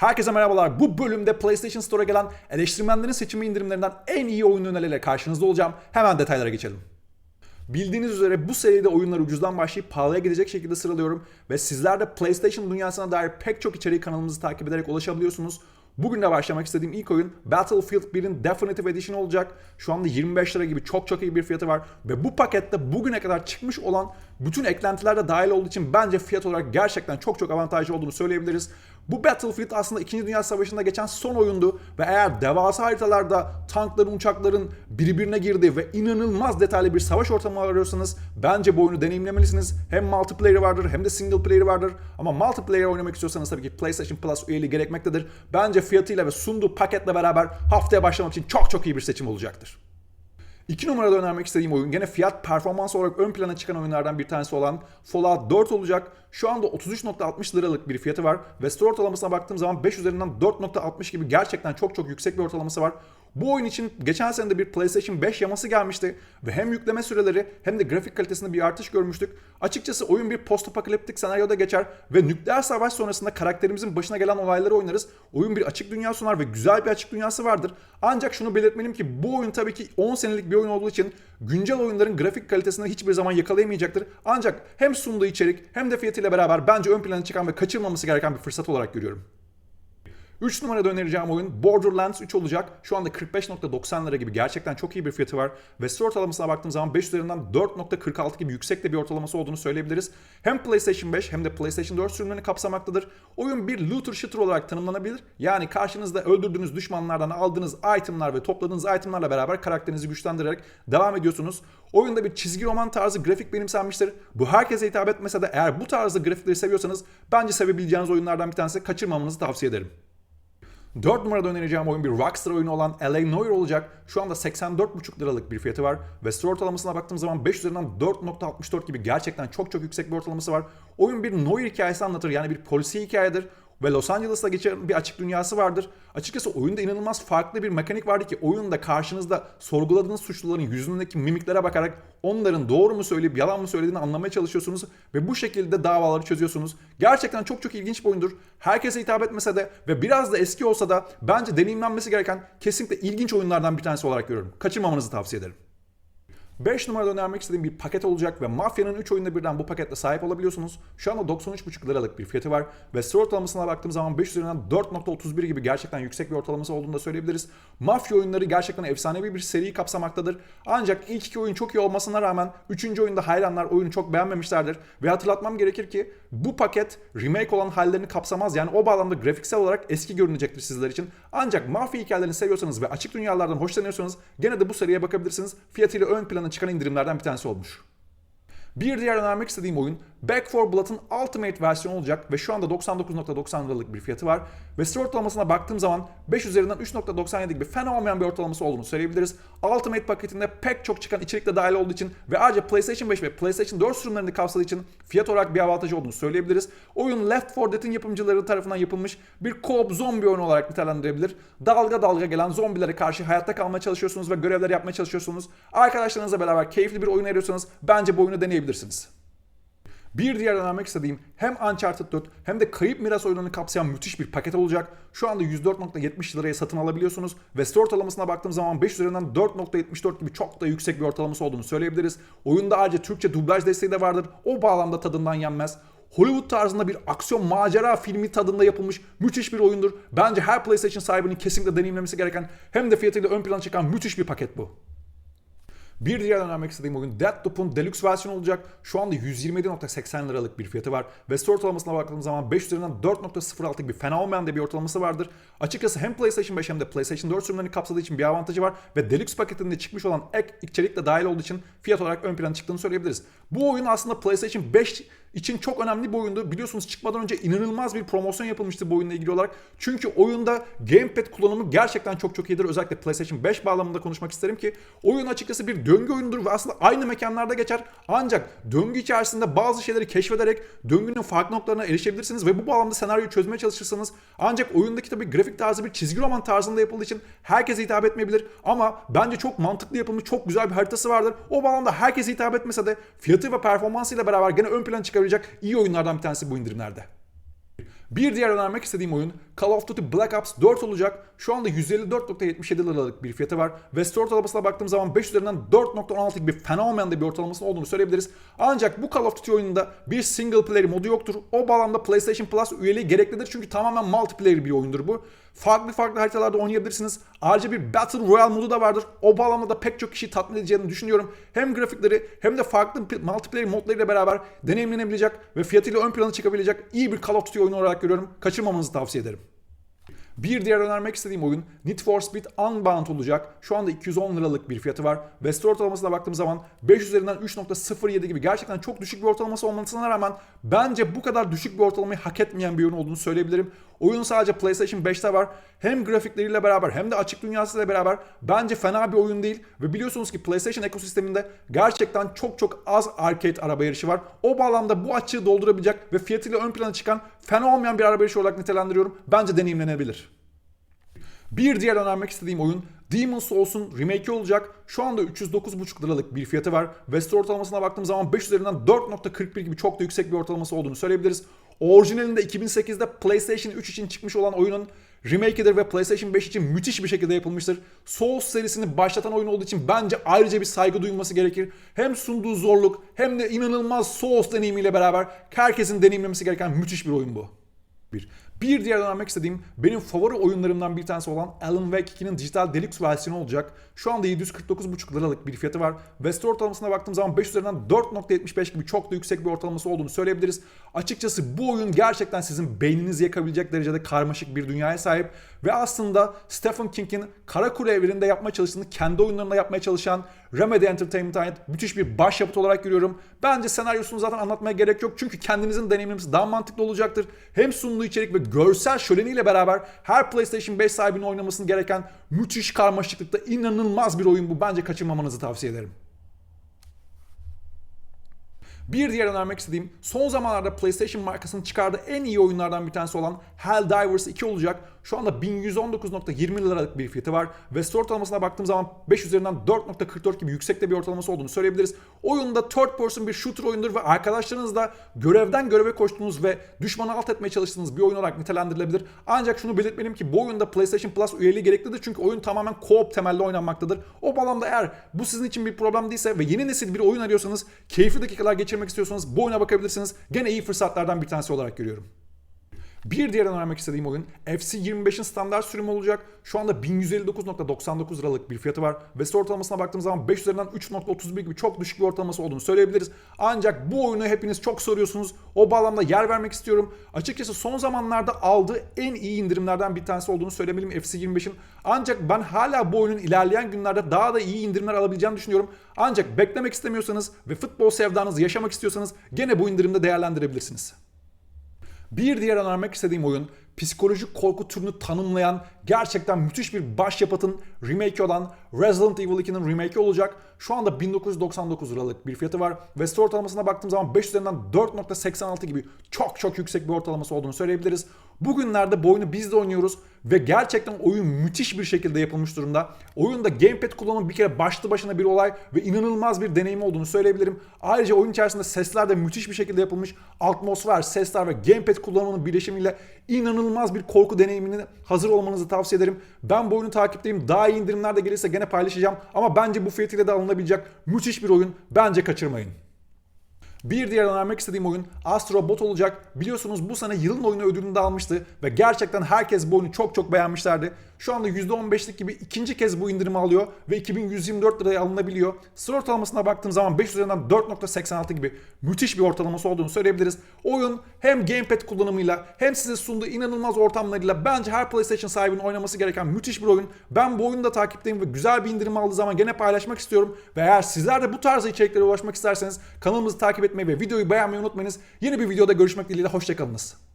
Herkese merhabalar. Bu bölümde PlayStation Store'a gelen eleştirmenlerin seçimi indirimlerinden en iyi oyun önerileri karşınızda olacağım. Hemen detaylara geçelim. Bildiğiniz üzere bu seride oyunları ucuzdan başlayıp pahalıya gidecek şekilde sıralıyorum ve sizler de PlayStation dünyasına dair pek çok içeriği kanalımızı takip ederek ulaşabiliyorsunuz. Bugün de başlamak istediğim ilk oyun Battlefield 1'in Definitive Edition olacak. Şu anda 25 lira gibi çok çok iyi bir fiyatı var ve bu pakette bugüne kadar çıkmış olan bütün eklentiler de dahil olduğu için bence fiyat olarak gerçekten çok çok avantajlı olduğunu söyleyebiliriz. Bu Battlefield aslında 2. Dünya Savaşı'nda geçen son oyundu ve eğer devasa haritalarda tankların, uçakların birbirine girdiği ve inanılmaz detaylı bir savaş ortamı arıyorsanız bence bu oyunu deneyimlemelisiniz. Hem multiplayer'ı vardır hem de single player'ı vardır. Ama multiplayer oynamak istiyorsanız tabii ki PlayStation Plus üyeliği gerekmektedir. Bence fiyatıyla ve sunduğu paketle beraber haftaya başlamak için çok çok iyi bir seçim olacaktır. İki numarada önermek istediğim oyun gene fiyat performans olarak ön plana çıkan oyunlardan bir tanesi olan Fallout 4 olacak. Şu anda 33.60 liralık bir fiyatı var ve store ortalamasına baktığım zaman 5 üzerinden 4.60 gibi gerçekten çok çok yüksek bir ortalaması var. Bu oyun için geçen sene de bir PlayStation 5 yaması gelmişti ve hem yükleme süreleri hem de grafik kalitesinde bir artış görmüştük. Açıkçası oyun bir postapokaliptik senaryoda geçer ve nükleer savaş sonrasında karakterimizin başına gelen olayları oynarız. Oyun bir açık dünya sunar ve güzel bir açık dünyası vardır. Ancak şunu belirtmeliyim ki bu oyun tabii ki 10 senelik bir oyun olduğu için güncel oyunların grafik kalitesini hiçbir zaman yakalayamayacaktır. Ancak hem sunduğu içerik hem de fiyatıyla beraber bence ön plana çıkan ve kaçırmaması gereken bir fırsat olarak görüyorum. 3 numarada önereceğim oyun Borderlands 3 olacak. Şu anda 45.90 lira gibi gerçekten çok iyi bir fiyatı var. Ve store ortalamasına baktığım zaman 5 üzerinden 4.46 gibi yüksek de bir ortalaması olduğunu söyleyebiliriz. Hem PlayStation 5 hem de PlayStation 4 sürümlerini kapsamaktadır. Oyun bir looter shooter olarak tanımlanabilir. Yani karşınızda öldürdüğünüz düşmanlardan aldığınız itemlar ve topladığınız itemlarla beraber karakterinizi güçlendirerek devam ediyorsunuz. Oyunda bir çizgi roman tarzı grafik benimsenmiştir. Bu herkese hitap etmese de eğer bu tarzda grafikleri seviyorsanız bence sevebileceğiniz oyunlardan bir tanesi kaçırmamanızı tavsiye ederim. 4 numarada önereceğim oyun bir Rockstar oyunu olan LA Noire olacak. Şu anda 84,5 liralık bir fiyatı var. Ve store ortalamasına baktığım zaman 5 üzerinden 4.64 gibi gerçekten çok çok yüksek bir ortalaması var. Oyun bir Noir hikayesi anlatır. Yani bir polisi hikayedir. Ve Los Angeles'ta geçen bir açık dünyası vardır. Açıkçası oyunda inanılmaz farklı bir mekanik vardı ki oyunda karşınızda sorguladığınız suçluların yüzündeki mimiklere bakarak onların doğru mu söyleyip yalan mı söylediğini anlamaya çalışıyorsunuz ve bu şekilde davaları çözüyorsunuz. Gerçekten çok çok ilginç bir oyundur. Herkese hitap etmese de ve biraz da eski olsa da bence deneyimlenmesi gereken kesinlikle ilginç oyunlardan bir tanesi olarak görüyorum. Kaçırmamanızı tavsiye ederim. 5 numarada önermek istediğim bir paket olacak ve Mafya'nın 3 oyunda birden bu paketle sahip olabiliyorsunuz. Şu anda 93,5 liralık bir fiyatı var ve store ortalamasına baktığım zaman 5 üzerinden 4.31 gibi gerçekten yüksek bir ortalaması olduğunu da söyleyebiliriz. Mafya oyunları gerçekten efsanevi bir seriyi kapsamaktadır. Ancak ilk iki oyun çok iyi olmasına rağmen 3. oyunda hayranlar oyunu çok beğenmemişlerdir. Ve hatırlatmam gerekir ki bu paket remake olan hallerini kapsamaz. Yani o bağlamda grafiksel olarak eski görünecektir sizler için. Ancak mafya hikayelerini seviyorsanız ve açık dünyalardan hoşlanıyorsanız gene de bu seriye bakabilirsiniz. Fiyatıyla ön plana çıkan indirimlerden bir tanesi olmuş. Bir diğer önermek istediğim oyun Back 4 Blood'ın Ultimate versiyonu olacak ve şu anda 99.90 liralık bir fiyatı var. Ve store ortalamasına baktığım zaman 5 üzerinden 3.97 gibi fena olmayan bir ortalaması olduğunu söyleyebiliriz. Ultimate paketinde pek çok çıkan içerik de dahil olduğu için ve ayrıca PlayStation 5 ve PlayStation 4 sürümlerini kapsadığı için fiyat olarak bir avantajı olduğunu söyleyebiliriz. Oyun Left 4 Dead'in yapımcıları tarafından yapılmış bir co-op zombi oyunu olarak nitelendirebilir. Dalga dalga gelen zombilere karşı hayatta kalmaya çalışıyorsunuz ve görevler yapmaya çalışıyorsunuz. Arkadaşlarınızla beraber keyifli bir oyun arıyorsanız bence bu oyunu deneyebilirsiniz. Bir diğer önermek istediğim hem Uncharted 4 hem de Kayıp Miras oyununu kapsayan müthiş bir paket olacak. Şu anda 104.70 liraya satın alabiliyorsunuz ve store ortalamasına baktığım zaman 5 üzerinden 4.74 gibi çok da yüksek bir ortalaması olduğunu söyleyebiliriz. Oyunda ayrıca Türkçe dublaj desteği de vardır. O bağlamda tadından yenmez. Hollywood tarzında bir aksiyon macera filmi tadında yapılmış müthiş bir oyundur. Bence her PlayStation sahibinin kesinlikle deneyimlemesi gereken hem de fiyatıyla ön plana çıkan müthiş bir paket bu. Bir diğer önermek istediğim oyun Deathloop'un Deluxe versiyonu olacak. Şu anda 127.80 liralık bir fiyatı var. Ve ortalamasına baktığım zaman 5 üzerinden 4.06 gibi fena olmayan da bir ortalaması vardır. Açıkçası hem PlayStation 5 hem de PlayStation 4 sürümlerini kapsadığı için bir avantajı var. Ve Deluxe paketinde çıkmış olan ek içerik de dahil olduğu için fiyat olarak ön plana çıktığını söyleyebiliriz. Bu oyun aslında PlayStation 5 için çok önemli bir oyundu. Biliyorsunuz çıkmadan önce inanılmaz bir promosyon yapılmıştı bu oyunla ilgili olarak. Çünkü oyunda gamepad kullanımı gerçekten çok çok iyidir. Özellikle PlayStation 5 bağlamında konuşmak isterim ki oyun açıkçası bir döngü oyunudur ve aslında aynı mekanlarda geçer. Ancak döngü içerisinde bazı şeyleri keşfederek döngünün farklı noktalarına erişebilirsiniz ve bu bağlamda senaryoyu çözmeye çalışırsanız ancak oyundaki tabii grafik tarzı bir çizgi roman tarzında yapıldığı için herkese hitap etmeyebilir ama bence çok mantıklı yapılmış çok güzel bir haritası vardır. O bağlamda herkese hitap etmese de fiyatı ve performansıyla beraber gene ön plana çıkabilecek iyi oyunlardan bir tanesi bu indirimlerde. Bir diğer önermek istediğim oyun Call of Duty Black Ops 4 olacak. Şu anda 154.77 liralık bir fiyatı var. Ve store ortalamasına baktığım zaman 5 üzerinden 4.16 gibi fena olmayan da bir ortalamasının olduğunu söyleyebiliriz. Ancak bu Call of Duty oyununda bir single player modu yoktur. O bağlamda PlayStation Plus üyeliği gereklidir. Çünkü tamamen multiplayer bir oyundur bu. Farklı farklı haritalarda oynayabilirsiniz. Ayrıca bir Battle Royale modu da vardır. O bağlamda da pek çok kişiyi tatmin edeceğini düşünüyorum. Hem grafikleri hem de farklı multiplayer modlarıyla beraber deneyimlenebilecek ve fiyatıyla ön plana çıkabilecek iyi bir Call of Duty oyunu olarak görüyorum. Kaçırmamanızı tavsiye ederim. Bir diğer önermek istediğim oyun Need for Speed Unbound olacak. Şu anda 210 liralık bir fiyatı var. Ve store ortalamasına baktığım zaman 5 üzerinden 3.07 gibi gerçekten çok düşük bir ortalaması olmasına rağmen bence bu kadar düşük bir ortalamayı hak etmeyen bir oyun olduğunu söyleyebilirim. Oyun sadece PlayStation 5'te var. Hem grafikleriyle beraber hem de açık dünyasıyla beraber bence fena bir oyun değil. Ve biliyorsunuz ki PlayStation ekosisteminde gerçekten çok çok az arcade araba yarışı var. O bağlamda bu açığı doldurabilecek ve fiyatıyla ön plana çıkan fena olmayan bir araba yarışı olarak nitelendiriyorum. Bence deneyimlenebilir. Bir diğer önermek istediğim oyun Demon's Souls'un remake'i olacak. Şu anda 309,5 liralık bir fiyatı var. West ortalamasına baktığım zaman 5 üzerinden 4.41 gibi çok da yüksek bir ortalaması olduğunu söyleyebiliriz. Orijinalinde 2008'de PlayStation 3 için çıkmış olan oyunun remake'idir ve PlayStation 5 için müthiş bir şekilde yapılmıştır. Souls serisini başlatan oyun olduğu için bence ayrıca bir saygı duyulması gerekir. Hem sunduğu zorluk hem de inanılmaz Souls deneyimiyle beraber herkesin deneyimlemesi gereken müthiş bir oyun bu. Bir. Bir diğer önermek istediğim benim favori oyunlarımdan bir tanesi olan Alan Wake 2'nin dijital deluxe versiyonu olacak. Şu anda 749,5 liralık bir fiyatı var. West ortalamasına baktığım zaman 5 üzerinden 4.75 gibi çok da yüksek bir ortalaması olduğunu söyleyebiliriz. Açıkçası bu oyun gerçekten sizin beyninizi yakabilecek derecede karmaşık bir dünyaya sahip. Ve aslında Stephen King'in Karakura evreninde yapmaya çalıştığını kendi oyunlarında yapmaya çalışan Remedy Entertainment'a ait müthiş bir başyapıt olarak görüyorum. Bence senaryosunu zaten anlatmaya gerek yok. Çünkü kendinizin deneyimlemesi daha mantıklı olacaktır. Hem sunduğu içerik ve görsel şöleniyle beraber her PlayStation 5 sahibinin oynamasını gereken müthiş karmaşıklıkta inanılmaz bir oyun bu. Bence kaçırmamanızı tavsiye ederim. Bir diğer önermek istediğim son zamanlarda PlayStation markasının çıkardığı en iyi oyunlardan bir tanesi olan Helldivers 2 olacak. Şu anda 1119.20 liralık bir fiyatı var. Ve store ortalamasına baktığım zaman 5 üzerinden 4.44 gibi yüksekte bir ortalaması olduğunu söyleyebiliriz. Oyunda third person bir shooter oyundur ve arkadaşlarınızla görevden göreve koştuğunuz ve düşmanı alt etmeye çalıştığınız bir oyun olarak nitelendirilebilir. Ancak şunu belirtmeliyim ki bu oyunda PlayStation Plus üyeliği gereklidir çünkü oyun tamamen co-op temelli oynanmaktadır. O bağlamda eğer bu sizin için bir problem değilse ve yeni nesil bir oyun arıyorsanız, keyifli dakikalar geçirmek istiyorsanız bu oyuna bakabilirsiniz. Gene iyi fırsatlardan bir tanesi olarak görüyorum. Bir diğer önermek istediğim oyun FC 25'in standart sürümü olacak. Şu anda 1159.99 liralık bir fiyatı var. Ve store ortalamasına baktığım zaman 5 üzerinden 3.31 gibi çok düşük bir ortalaması olduğunu söyleyebiliriz. Ancak bu oyunu hepiniz çok soruyorsunuz. O bağlamda yer vermek istiyorum. Açıkçası son zamanlarda aldığı en iyi indirimlerden bir tanesi olduğunu söylemeliyim FC 25'in. Ancak ben hala bu oyunun ilerleyen günlerde daha da iyi indirimler alabileceğini düşünüyorum. Ancak beklemek istemiyorsanız ve futbol sevdanızı yaşamak istiyorsanız gene bu indirimde değerlendirebilirsiniz. Bir diğer önermek istediğim oyun psikolojik korku türünü tanımlayan gerçekten müthiş bir başyapıtın remake olan Resident Evil 2'nin remake olacak. Şu anda 1999 liralık bir fiyatı var. Ve store ortalamasına baktığım zaman 5 üzerinden 4.86 gibi çok çok yüksek bir ortalaması olduğunu söyleyebiliriz. Bugünlerde bu oyunu biz de oynuyoruz ve gerçekten oyun müthiş bir şekilde yapılmış durumda. Oyunda gamepad kullanımı bir kere başlı başına bir olay ve inanılmaz bir deneyim olduğunu söyleyebilirim. Ayrıca oyun içerisinde sesler de müthiş bir şekilde yapılmış. Atmosfer, sesler ve gamepad kullanımının birleşimiyle inanılmaz bir korku deneyimini hazır olmanızı tavsiye ederim. Ben bu oyunu takipteyim. Daha iyi indirimler de gelirse gene paylaşacağım. Ama bence bu fiyatıyla da alınabilecek müthiş bir oyun. Bence kaçırmayın. Bir diğer önermek istediğim oyun Astro Bot olacak. Biliyorsunuz bu sene yılın oyunu ödülünü de almıştı ve gerçekten herkes bu oyunu çok çok beğenmişlerdi. Şu anda %15'lik gibi ikinci kez bu indirimi alıyor ve 2124 liraya alınabiliyor. Sıra ortalamasına baktığım zaman 5 üzerinden 4.86 gibi müthiş bir ortalaması olduğunu söyleyebiliriz. Oyun hem gamepad kullanımıyla hem size sunduğu inanılmaz ortamlarıyla bence her PlayStation sahibinin oynaması gereken müthiş bir oyun. Ben bu oyunu da takipteyim ve güzel bir indirim aldığı zaman gene paylaşmak istiyorum. Ve eğer sizler de bu tarz içeriklere ulaşmak isterseniz kanalımızı takip etmeyi ve videoyu beğenmeyi unutmayınız. Yeni bir videoda görüşmek dileğiyle hoşçakalınız.